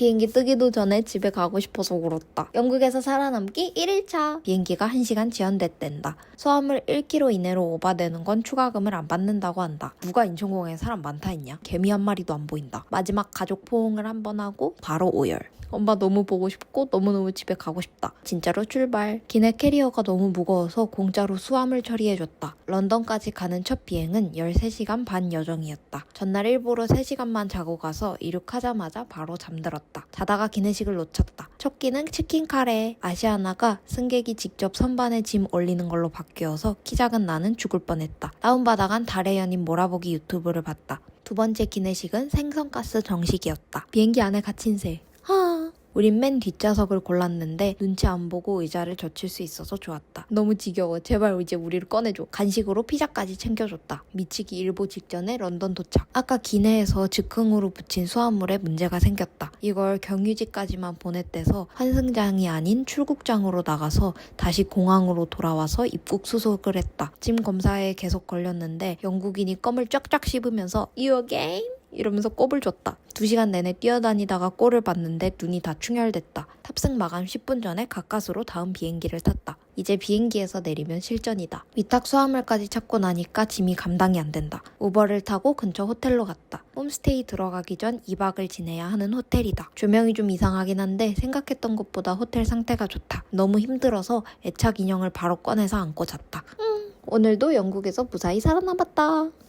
비행기 뜨기도 전에 집에 가고 싶어서 울었다. 영국에서 살아남기 1일차. 비행기가 1시간 지연됐댄다. 수화물 1km 이내로 오바되는 건 추가금을 안 받는다고 한다. 누가 인천공항에 사람 많다 했냐? 개미 한 마리도 안 보인다. 마지막 가족 포옹을 한 번 하고 바로 오열. 엄마 너무 보고 싶고 너무너무 집에 가고 싶다. 진짜로 출발. 기내 캐리어가 너무 무거워서 공짜로 수화물 처리해줬다. 런던까지 가는 첫 비행은 13시간 반 여정이었다. 전날 일부러 3시간만 자고 가서 이륙하자마자 바로 잠들었다. 자다가 기내식을 놓쳤다. 첫 끼는 치킨 카레. 아시아나가 승객이 직접 선반에 짐 올리는 걸로 바뀌어서 키 작은 나는 죽을 뻔했다. 다운받아간 달의 연인 몰아보기 유튜브를 봤다. 두 번째 기내식은 생선가스 정식이었다. 비행기 안에 갇힌 새. 하. 우린 맨 뒷좌석을 골랐는데 눈치 안 보고 의자를 젖힐 수 있어서 좋았다. 너무 지겨워. 제발 이제 우리를 꺼내줘. 간식으로 피자까지 챙겨줬다. 미치기 일보 직전에 런던 도착. 아까 기내에서 즉흥으로 붙인 수화물에 문제가 생겼다. 이걸 경유지까지만 보냈대서 환승장이 아닌 출국장으로 나가서 다시 공항으로 돌아와서 입국 수속을 했다. 짐 검사에 계속 걸렸는데 영국인이 껌을 쫙쫙 씹으면서 You again? 이러면서 꼽을 줬다. 2시간 내내 뛰어다니다가 꼴을 봤는데 눈이 다 충혈됐다. 탑승 마감 10분 전에 가까스로 다음 비행기를 탔다. 이제 비행기에서 내리면 실전이다. 위탁 수화물까지 찾고 나니까 짐이 감당이 안 된다. 우버를 타고 근처 호텔로 갔다. 홈스테이 들어가기 전 2박을 지내야 하는 호텔이다. 조명이 좀 이상하긴 한데 생각했던 것보다 호텔 상태가 좋다. 너무 힘들어서 애착 인형을 바로 꺼내서 안고 잤다. 음, 오늘도 영국에서 무사히 살아남았다.